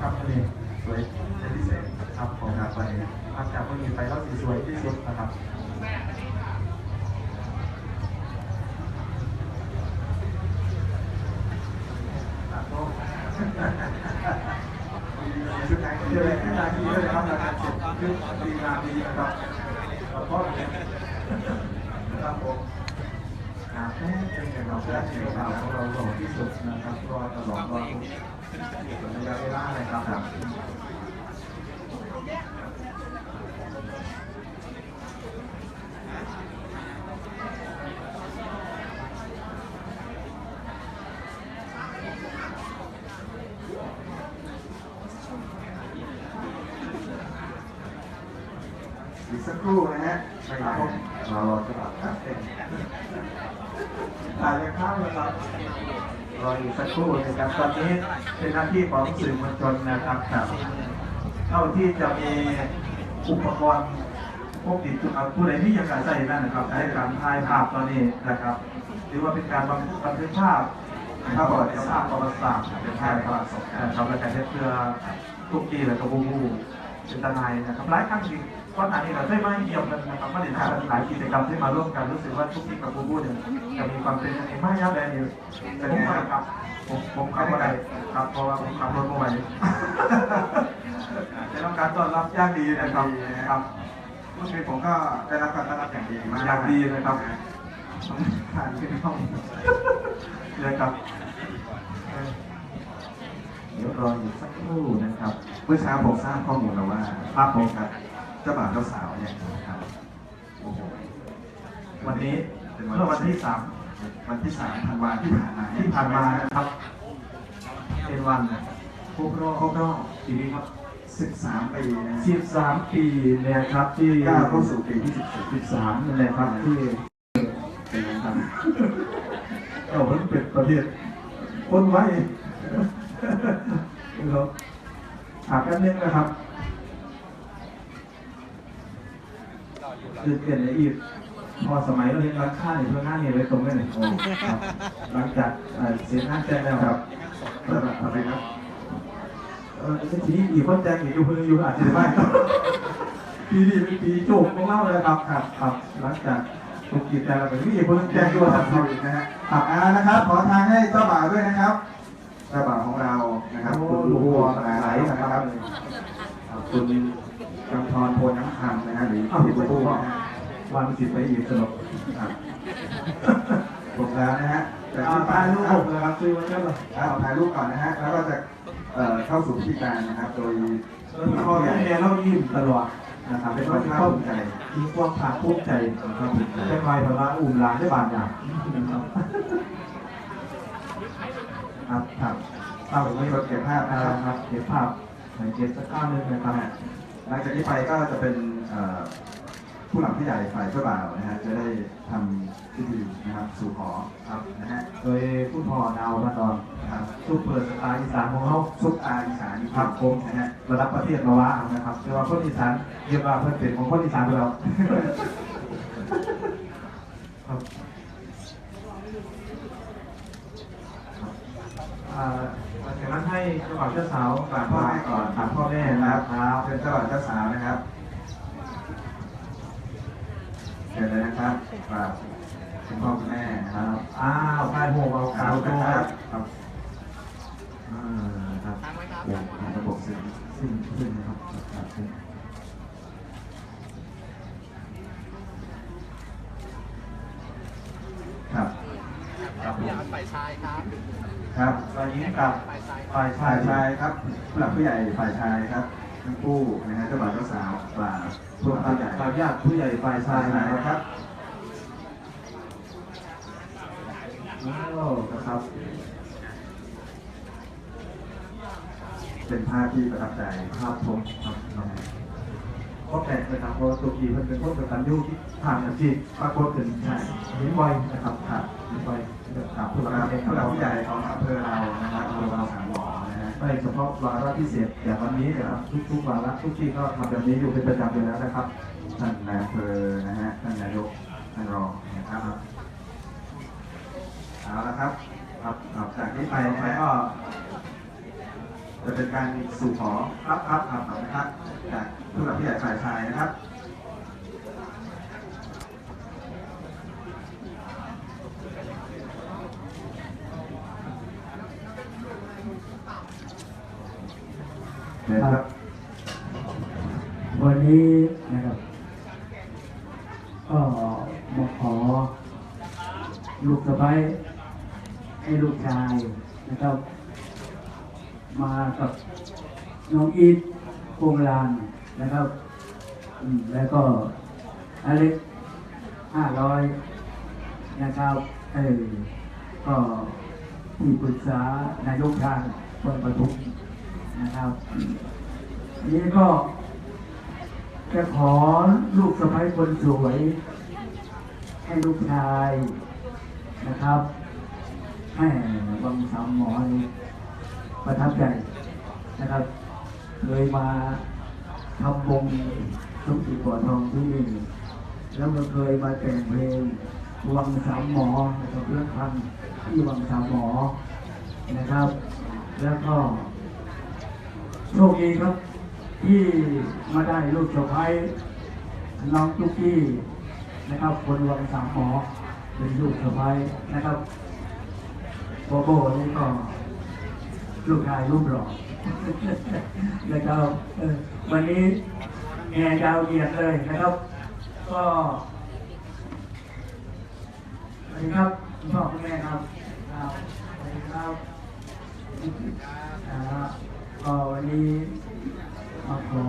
ครับวันนี้สวยเป็นพิเศษครับผมนะครับวันนี้หลังจากวันนี้ไปแล้วสีสวยที่สุดนะครับครับผมชุดไหนเจอขึ้นนาทีเลยนะครับการเสร็จขึ้นดีงามดีนะครับขอบคุณครับผมครับแม่เป็นไงเราได้เห็นข่าวของเราหล่อที่สุดนะครับรอตลอดรอ อีกสักครู่นะฮะไม่นานเรารอจะแบบครับเป็นถ่ายเลยครับนะครับ รออยู่สักครู่นะครับตอนนี้เป็นหน้าที่ของสื่อมวลชนนะครับครับเท่าที่จะมีอุปกรณ์พวกติดตัวผู้ใดที่ยังกใส่นั่นนะครับใช้การถ่ายภาพตอนนี้นะครับ หรือว่าเป็นการบันทึกบันทึกภาพภาพประวัติศาสตร์ประวัติศาสตร์เป็นภาพประวัติศาสตร์นะครับและการเพื่อทุกปีและตัวผู้เป็นทนายนะครับหลายครั้งที่ อนหน้านี้เราได้มาเยี่ยมกันนะครับมาเรียนกันหลายกิจกรรมที่มาร่วมกันรู้สึกว่าทุกปีกับผู้ผู้เนี่ยจะมีความเป็นอย่างมากยับเลยอยู่แต่ผมมาครับ ผมผมขับอะไรครับเพราะว่าผมขับรถมาไหวได้รับการต้อนรับอย่างดีนะครับครับเมื่อคืนผมก็ได้รับการต้อนรับอย่างดีมากอย่างดีนะครับผ่านขึ้นห้องเลยครับเอ่อเดี๋ยวรออยู่สักครู่นะครับ เมื่อเช้าผมทราบข้อมูลแล้วว่าครับผมครับ เจ้าบ่าวเจ้าสาวเนี่ยครับโอ้โหวันนี้เมื่อวันที่สามวันที่สามธันวาที่ผ่านมาที่ผ่านมานะครับ เป็นวันครบรอบครบรอบปีนี้ครับ13ปีนะ13ปีเนี่ยครับที่ก้าวเข้าสู่ปีที่14 13นั่นแหละครับที่เป็นไงครับเราเพิ่งเป็นประเทศคนไว้เราหากันเน้นนะครับ คือเปลี่ยนในอีกพอสมัยเราเรียนร้าคาเนี่ยเพื่อนห้างเนี่ยเลยตรงกันเลยโอ้ครับหลังจากเสียหน้าแจ้งแล้วครับแล้วแบอะไรครับเออทีนี้อีกคนแจ้งอีกอยู่เพื่อนอยู่อาจจะไม่ปีนี้เป็นปีโจกของเราเลยครับครับครับหลังจากถูกกีดแต่เราเป็นวิธีคนแจ้งด้วยครับเราอีกนะฮะอ่านะครับ ขอทางให้เจ้าบ่าวด้วยนะครับเจ้าบ่าวของเรานะครับคุณหลูกไหลไหลนะนะครับคุณ กำธรโพน้ำคำนะฮะหรืออ้าวพี่คุณปูปู่นะฮะวันสิบไปอีกสนุกครับผมแล้วนะฮะแต่อ่าที่ตาป้ายยลูลูกกผมนะครับซื้อมาเยอะเลยเอาถ่ายรูปก่อนนะฮะแล้วก็จะเอ่อเข้าสู่พิธีการนะครับ โดยพ่อแม่เรายิ้มตลอดนะครับเป็เป็นนคควาวามมภาคภูมิใจมีความภาคภูมิใจเป็นรอยพระอุ่มหลานได้บางอย่างครับครับเอาผมมีรถเก็บภาพนะนะคครัรับบครับเก็บภาพในเก็บสักข้าวนึงนะครับ หลังจากนี้ไปก็จะเป็นผู้หลักผู้ใหญ่ฝ่ายเจ้าบ่าวนะฮะจะได้ทำพิธีนะครับสู่ขอครับนะฮะโดยผู้พ่อดาวมาตอนครับซูเปอร์สตาร์อีสานของเขาซุปอาอีสานครับผมนะฮะระดับประเทศมาว่านะครับคือว่าคนอีสานเรียกว่าเพื่อนเป็นของคนอีสานไปแล้วครับ ให้เจ้าบ่าวเจ้าสาวกราบพ่อแม่ก่อนถามพ่อแม่นะครับครับเป็นเจ้าบ่าวเจ้าสาวนะครับเชิญเลยนะครับกราบคุณพ่อคุณแม่นะครับอ้าวใครโหเอาครัขาวบโจ้ครับครับอ่าครับอย่างระบบเสียงขึ้นขึ้นนะครับครับขึ้นครับครับผมฝ่ายชายครับ ครับฝ่ายหญิงกับฝ่ายชาฝ่ายยชายครับผู้หลักผู้ใหญ่ฝ่ายชายครับทั้งคู่นะฮะเจ้าบ่าวเจ้าสาวกราบผู้หลักผู้ใหญ่ฝ่ายญาติผู้ใหญ่ฝ่ายชาฝ่ายยชายนะนะคครัรับบโอ้นะครับ เป็นภาพที่ประทับใจครับผมครับ ครับก็แปลกเลยครับเพราะว่าตัวกีมันเป็นพวกกตัญญูที่ผ่านอาชีพปรากฏถึงใช่เห็นบ่อยนะครับครับเห็นบ่อยครับผู้ผู้หลัลักเองผู้หลักผู้ใหญ่ของอำเภอเรานะครับอำเภอเราสามหมอนะฮะไม่เฉพาะวาระพิเศษอย่างวันนี้นะครับทุกๆวาระทุกที่ก็ทำแบบนี้อยู่เป็นประจำอยู่แล้วนะครับท่านนายอำเภอนะฮะท่านนายกท่านรองนะครับเอาละครับครับจากนี้ไปไปนนะฮะก็ จะเป็นการสู่ขอรับครับครับนะครับจากผู้หลักผู้ใหญ่ฝ่ายชายนะครับเชิญครับวันนี้นะครับ ก็มาขอ ลูกสะใภ้ให้ลูกชายนะครับ มากับน้องอีทโปงลานนะครับอืมแล้วก็อเล็กห้าร้อยนะครับเออก็ที่ปรึกษานายกทางคนปทุมนะครับอันนี้ก็จะขอลูกสะใภ้คนสวย ให้ลูกชายนะครับแม่วังสามหมอนี่ ประทับใจนะครับ เคยมาทำวงทุกปีก่อทองที่นี่แล้วก็เคยมาแต่งเพลงวังสามหมอนะครับเรื่องพันที่วังสามหมอนะครับ แล้วก็โชคดีครับ ที่มาได้ลูกสะใภ้น้องตุ๊กกี้นะครับ คนวังสามหมอเป็นลูกสะใภ้นะครับโบโบนี่ก็ ลูกชายรูปหล่อนะครับวันนี้แห่ดาวเหยียดเลยนะครับ ก็สวัสดีครับคุณพ่อคุณแม่ครับครับสวัสดีครับก็วันนี้มาขอ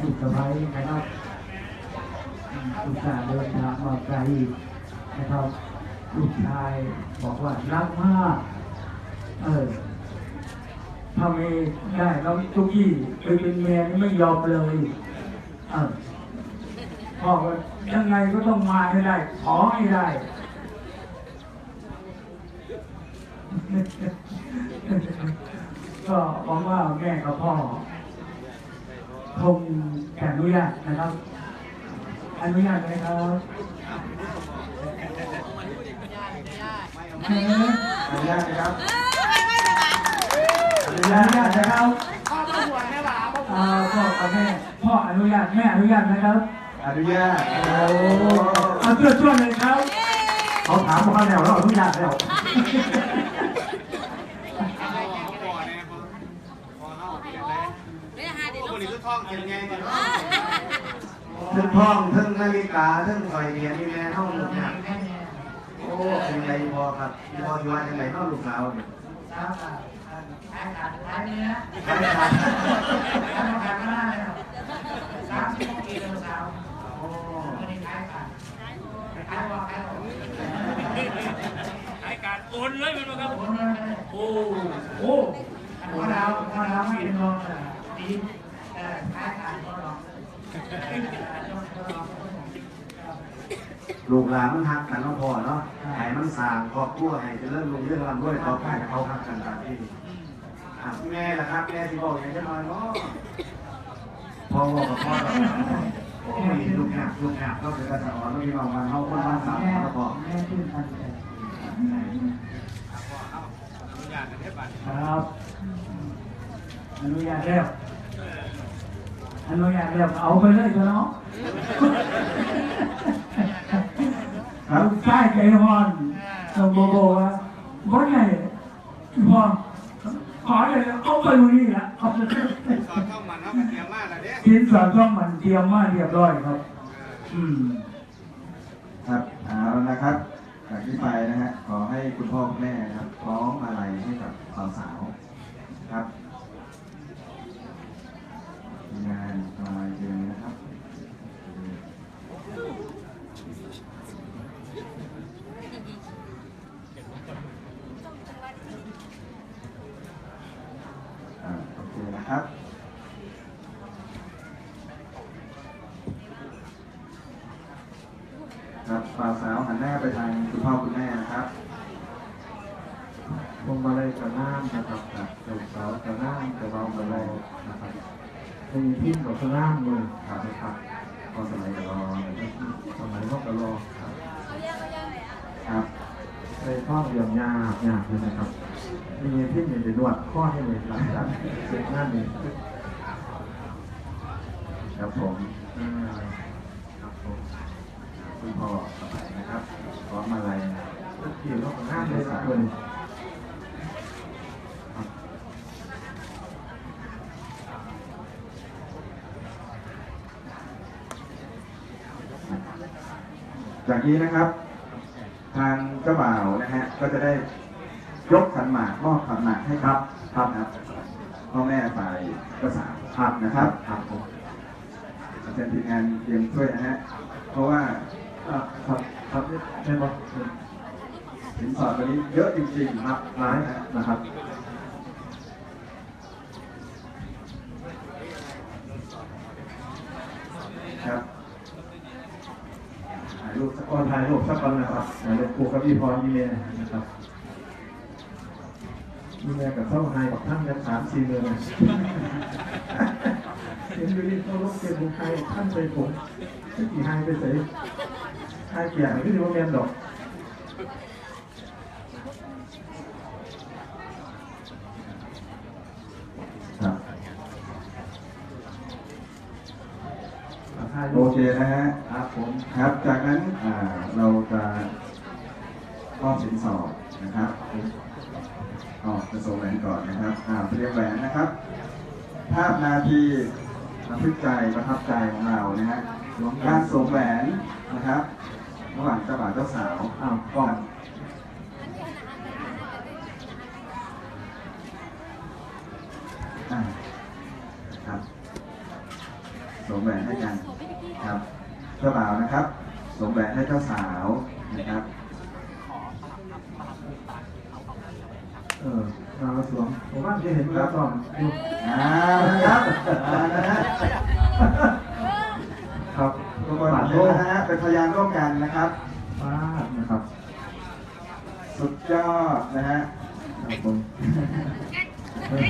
ลูกสะใภ้นะครับอืมลูกชาเดินทางมาไกลนะครับลูกชายบอกว่ารักมาก เออ ถ้าไม่ได้น้องตุ๊กกี้ไปเป็นเมียนี่ไม่ยอมเลยเออพ่อว่ายังไงก็ต้องมาให้ได้ ขอให้ได้ก็หวังว่าแม่กับพ่อคงจะอนุญาตนะครับ อนุญาตไหมครับเอออนุญาตนะครับ อนุญาตนะครับอ่าพ่อกับแม่พ่ออนุญาตแม่อนุญาตนะครับอนุญาตโอ้เอาช่วยช่วยๆเลยครับเขาถามพวกเขาแล้วเราอนุญาตแล้วคนนี้ก็ท่องเขียนไงเนี่ยทึ่งท้องทึ่งนาฬิกาทึ่งสอยเหรียญนี่แม่เท่าหมดเนี่ยโอ้เป็นไรพอครับพออยู่ว่าจังไรเท่าลูกสาวเนี่ย ครับขายขาดขายเนื้อไม่ได้ครับขายขาดม่ได้เลยสามสิบปีเดิมสาวโอ้ไม่ได้ขายขาดขายว่าขายว่าไอ้การโอนเลยมันครับโอ้โหพอเราพอเราไม่เป็นรองดีเออขายขาดพอเราลูกหลานมันหักกันเนาะพ่อเนาะให้มันสางครอบครัวให้เจริญรุ่งเรื่องร่ำรวยต่อไปเขาหักกันตามที่ อะแม่ล่ะครับแม่ที่บอกอย่างจะน้อยเนาะพ่อบอกกับพ่อแล้วโอ้ยลูกหนักลูกหนักก็เป็นกระสอนแล้วมีบางวันเขาคนบ้านสามแม่เขาบอกแม่ชื่นทันใจอยากจะได้บัตรครับอนุญาตแล้วอนุญาตแล้วเอาไปเลยเถอะเนาะครับใช่ใจฮอนต้องโบโบว่าบ่ไงพอ ขอเลยเอาไปดูนี่ละเอาไปสอนท่องมันเขาเป็นเตรียมมากเลยเนี่ยชิ้นส่วนต้องมันเตรียมมาเรียบร้อยครับ อืมครับเอาละนะครับจากที่ไปนะฮะขอให้คุณพ่อคุณแม่นะครับพร้อมอะไรให้กับสาวสาวๆครับทีมงานปลายเดือนนะครับ อ่าโอเคนะครับ ครับสาวสาวหันหน้าไปทางคุณพ่อคุณแม่นะครับ พวงมาลัยกับน้ำนะครับกับเจ้าสาวกับน้ำกับเรากับเรานะครับเป็น พิมพ์กับน้ำเลยครับนะครับก็สมัยกับรอสมัยพ่อกับรอครับครับใส่ข้อเดียวยากยากเลยนะครับ มีที่มีนวดข้อให้เลยหลังจากเสร็จงานนี้ครับผมอ่าครับผมคุณพ่อสบายนะครับพร้อมมาลัยอยู่นอกหน้าเลยสักคน จากนี้นะครับ ทางเจ้าบ่าวนะฮะก็จะได้ยกขันหมากมอบขันหมากให้ครับครับครับพ่อแม่ฝ่ายเจ้าสาวครับนะครับครับผมอาจารย์ทีมงานเตรียมช่วยนะฮะเพราะว่าอะครับครับใช่ไหมสินสอดวันนี้เยอะจริงๆครับร้ายนะครับถ่ายรูปสั ก่อนถ่ายรูปสักก่อนนะครับเดี๋ยวครูกับพี่พรยี่เมย์นะครับยี่เมย์กับเท่าไฮกับท่านกันสามสี่เดือนเห็นอยู่นี่เขาลบเก็บบุคไฮท่านไปผมกี่ไฮไปใส่ไฮเกียร์ไม่ได้ว่าเมียนดอก ครับ ถ่าย โอ รูป เคนะฮะ ครับผม ครับ จาก นั้นอ่าเราจะมอบสินสอดนะครับอ๋อจะส่งแหวนก่อนนะครับอ่าเตรียมแหวนนะครับ ภาพนาทีระทึกใจประทับใจของเรานะฮะการสวมแหวนนะครับ ระหว่างเจ้าบ่าวเจ้าสาวอ้าวกล้องอ่าครับสวมแหวนให้กันครับเจ้าบ่าวนะครับส วมแหวนให้เจ้าสาวนะครับเออมาละสวมผมว่าจะเห็นแล้วก่อนดูอ่านะครับอ่านะฮะครับทุกคนบาทเห็โลนกนะฮะเป็นพยานร่วมกันนะครับบาทนะครับ สุดยอดนะฮะครับผมเออ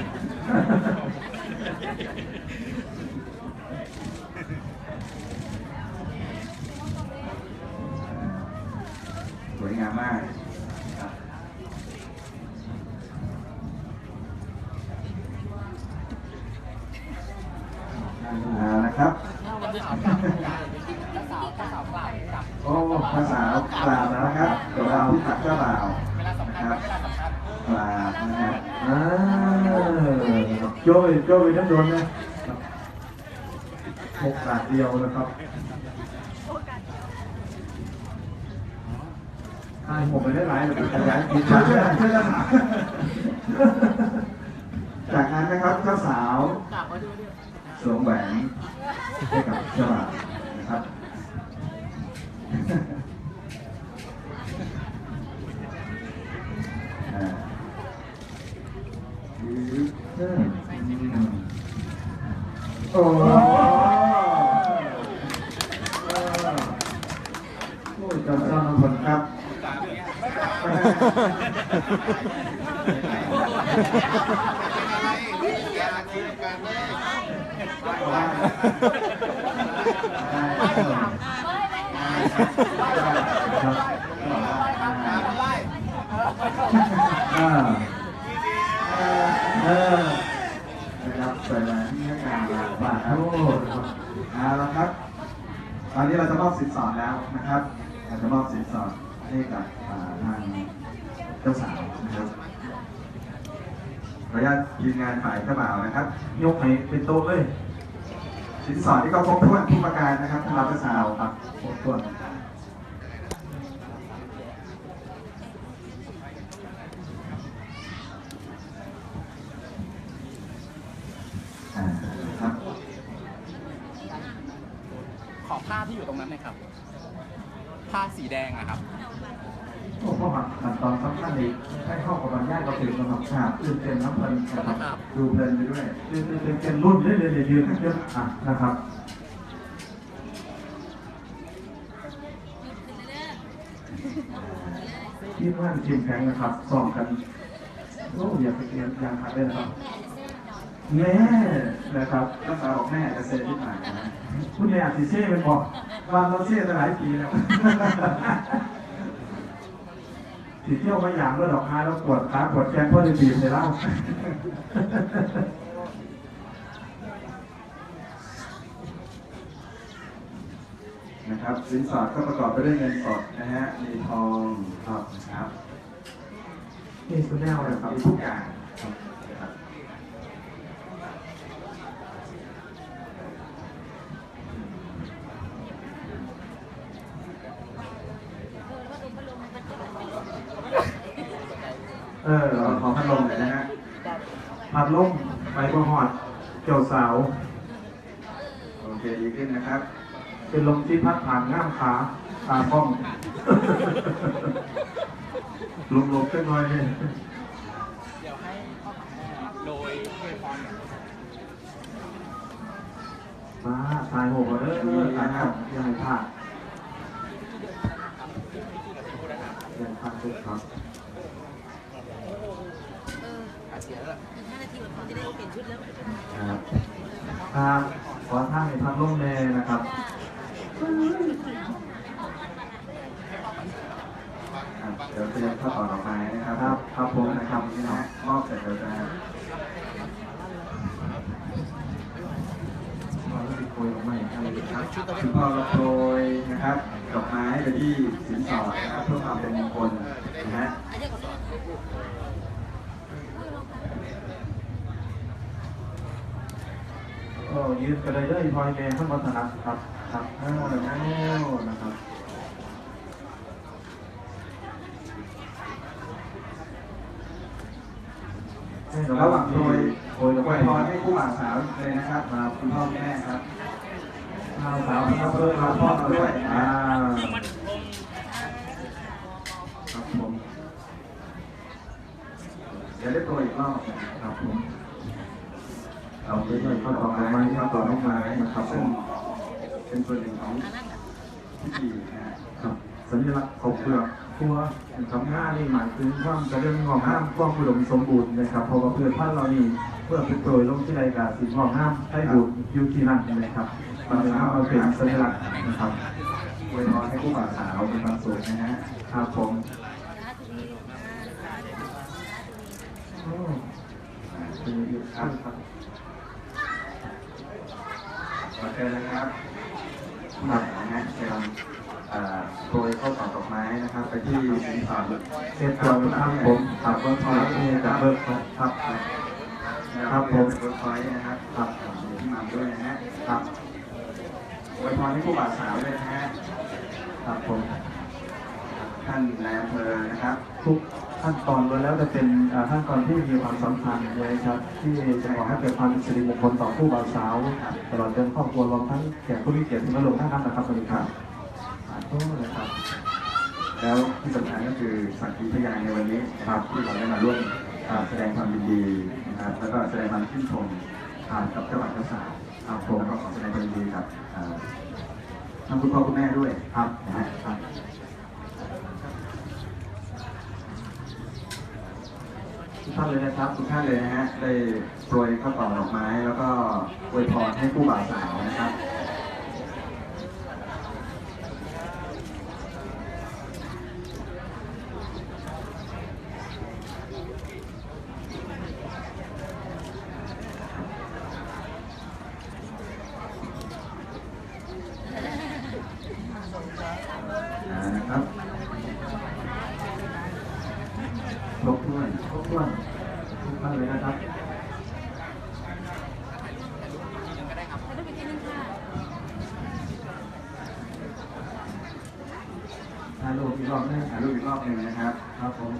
สวยงามมากครับอ่านะครับ โอ้ภาษาวกราบนะครับเดี๋ยวเราที่ตักเจ้าบ่าวนะครับกราบนะครับ อ่าโจ้ยโจ้ยทั้งโดนนะโอกาสเดียวนะครับทายผมไปได้หลายเลยขยายกิจช่วยช่วยช่วยเจ้าสาวจากนั้นนะครับเจ้าสาวสวมแหวนให้กับเจ้าบ่าวนะครับ อ่าอืม โอ้โอ้ยจำจำคนครับอย่าทีมกันเลครับตามไล่อ่า เออ ครับโอ้ครับเอาละครับ ตอนนี้เราจะมอบสินสอดแล้วนะครับเราจะมอบสินสอดให้กับอ่าทางเจ้าสาวนะครับขออนุญาตทีมงานฝ่ายเจ้าบ่าวนะครับ ยกให้เป็นโต๊ะเลยสินสอดที่ก็ครบถ้วนทุกประการนะครับสำหรับเจ้าสาวครับครบถ้วนาครับ ขอผ้าที่อยู่ตรงนั้นหน่อยครับ ผ้าสีแดงอะครับ โอ้พ่อหักขั้นตอนสำคัญอีกให้เข้ากับบรรยาย เราถึงนะครับครับตื่นเต้นน้ำเพลินนะครับครับดูเพลินไปด้วยตื่นเต้นเป็นรุ่นเรื่อยๆเรื่อยๆเรื่อยๆอะนะครับทีมงานทีมแข็งนะครับซ้อมกันโอ้อย่าไปเรียนอย่างขาดเลยนะครับแม่นะครับเจ้าสาวบอกแม่จะเซ็นที่ผ่านนะคุณแม่สิเซ่เป็นบอกวันเราเซ่ตั้งหลายปีแล้ว สีเที่ยวมาอย่างก็ดอกไม้แล้วปวดขาปวดแขนเพราะจะบีบใส่เหล้านะครับสินสอดก็ประกอบไปด้วยเงินสดนะฮะมีทองครับนะครับนี่คือแนวเลยครับมีทุกอย่างครับนะครับ เออเราขอพัดลมหน่อยนะฮะพัดลมไปบ่หอดเกี่ยวสาว โอเคดีขึ้นนะครับ เป็นลมที่พัดผ่านง่ามขาขาป้องลมลมๆขึ้นหน่อยนี่เดี๋ยวให้พ่อกับแม่โดยอวยพรเนี่ยมาตายโหกเด้อตายครับอยังพลาดอยังพลาดทุกครับ อีกห้านาทีก่อนเขาจะได้เปลี่ยนชุดแล้วครับครับขอท่านในพัดลมแน่นะครับครับเดี๋ยวเตรียมข้าวต่อดอกไม้นะครับครับครับผมนะนะคครัรับบนี่นะฮะมอบเสร็จเราจะเราจะติดโคยออกมาอีกอะไรอีกครับคุณพ่อก็โปรยนะครับดอกไม้ไปที่สินสอดนะครับเพื่อความเป็นมงคลนะฮะ อันนี้ ก็ยืนกันเลยเด้อพลอยแม่ข้างบนถนัดครับครับเอ้าเอ้านะครับระหว่างโปรยโปรยดอกอวไม้ยพรให้คู่บ่าวสาวเลยนะครับมาคุณพ่อคุณแม่ครับข้าวสาวครับเพื่อนเราพ่อเราด้วยอ่าครับผมเดี๋ยวได้โปรยอีกรอบครับผม เอาไปด้วยข้าวตอกดอกไม้ข้าวตอกดอกไม้นะครับผซึ่งมเป็นส่วนหนึ่งของอันนั้นพิธีนะฮะครับสัญลักษณ์ของเปลือกทัวคำหน้านี่หมายถึงความเจริญงอกงามความอุดมสมบูรณ์นะครับเพราะว่าพืชพันธุ์เรานี่เพื่อเป็นโปรยลงที่ใดกาสิ่งงอกงามให้บูรณ์อยู่ที่นั่นนะครับมันเป็นเอามาเป็นสัญลักษณ์นะครับอวยพรให้คู่บ่าวสาวมีความสุขนะฮะครับผมสาธุดีสาธุดีโอ้เป็นอีกครับครับ ขอเชิญนะครับผู้ใหญ่นะฮะเชิญโปรยข้าวตอกดอกไม้นะครับ ไปที่สินสอดเรียบร้อยครับผมครับเบิร์ดพอยที่จากเบิร์ครับครับครับผมเป็นเวิร์คพอยนะครับครับมีที่มาด้วยนะฮะครับอวยพรให้คู่บ่าวสาวด้วยนะฮะครับผมท่านนายอำเภอนะครับทุก ขั้นตอนล้วนแล้วจะเป็นขั้นตอนที่มีความสำคัญเลยครับ ที่จะขอให้เกิดความสิริมงคลต่อผู้บ่าวสาวตลอดจนครอบครัวรวมทั้งแขกผู้มีเกียรติที่มาลงท่านนะครับสวัสดีครับสาธุเลยครับ แล้วที่สำคัญก็คือสักขีพยานในวันนี้ครับที่เราได้มาร่วมแสดงความยินดีนะครับแล้วก็แสดงความชื่นชมผ่านกับเจ้าบ่าวเจ้าสาวครับผมก็ขอแสดงความยินดีกับอ่าทั้งคุณพ่อคุณแม่ด้วยครับนะครับ ทุกท่านเลยนะครับทุกท่านเลยนะฮะได้โปรยข้าวต่อดอกไม้ แล้วก็อวยพรให้ผู้บ่าวสาวนะครับ อ่านะครับครบถ้วน ทุกท่านทุกท่านเลยนะครับ แล้วต้องไปกินนึงค่ะ ถ่ายรูปอีกรอบหนึง ถ่ายรูปอีกรอบหนึ่งนะครับ ครับผม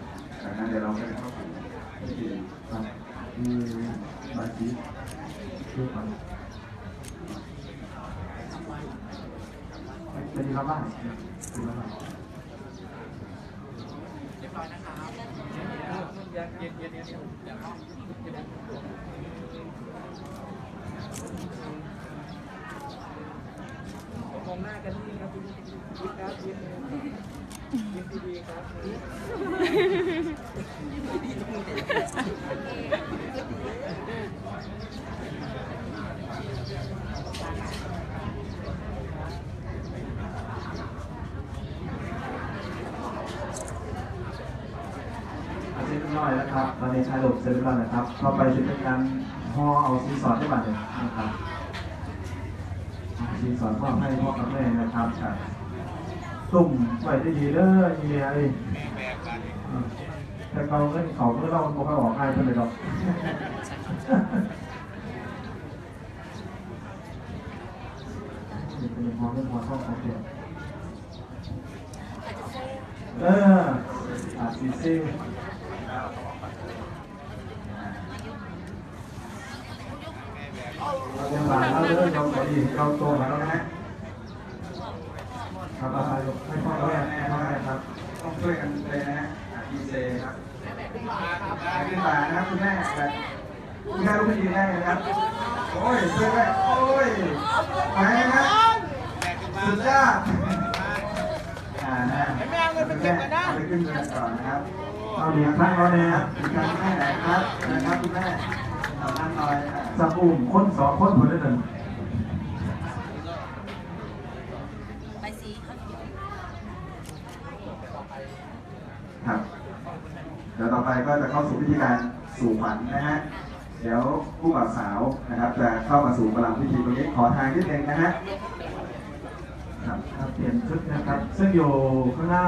จากนั้นเดี๋ยวเราจะเข้าสู่พิธี ครับมีบาจีรูปมันเป็นที่รับบ้านเป็นรับบ้าน เรีย บร้อยนะคะเย็นเย็นเย็นเย็นเดี๋ยวมองหน้ากันนี่ครับยิ้มครับยิ้มยิ้มดีๆครับ นะครับตอนนี้ถ่ายรูปเร็จแล้วนะครับต่อไปจเป็นการห่อเอาซีสอดได้บัตรนะครับซีสอดมอให้พ่อกับแม่นะครับครับตุ่มไว้ได้ดีเด้อเมียเอ้ยอืมแต่เขาเงินเขาเมื่อเราบอกเขาออกให้เท่าไหร่หรอกเป็นพอเรื่พอท่องของเดียวอาจจะเซ่เอออาซีซิลเรายัง หลานเราเรื่องเราพอดีเราโตมาแล้วนะฮะครับเอาไปให้พ่อกับแม่พ่อแม่ครับ ต้องช่วยกันเลยนะฮะดีเซครับขึ้นมานะครับคุณแม่แบบคุณแม่รู้ไม่ดีแน่นะครับ โอ้ยช่วยแม่โอ้ยไปนะครับสุดยอดอ่านะแม่เอาเงินไปเก็บกันนะไปขึ้นเงินก่อนนะครับเอาเหรียญครั้งเราเนี่ยครับอีกครั้งแม่ไหนครับนะครับคุณแม่ สับอุ่มคนสองคนผลได้หนึ่งใบสีเขาครับเดี๋ยวต่อไปก็จะเข้าสู่พิธีการสู่ขวัญนะฮะ เดี๋ยวผู้บ่าวสาวนะครับ จะเข้ามาสู่ประลังพิธีตรงนี้ขอทางนิดนึงนะฮะครับเปลี่ยนชุดนะครับ ซึ่งอยู่ข้างหน้า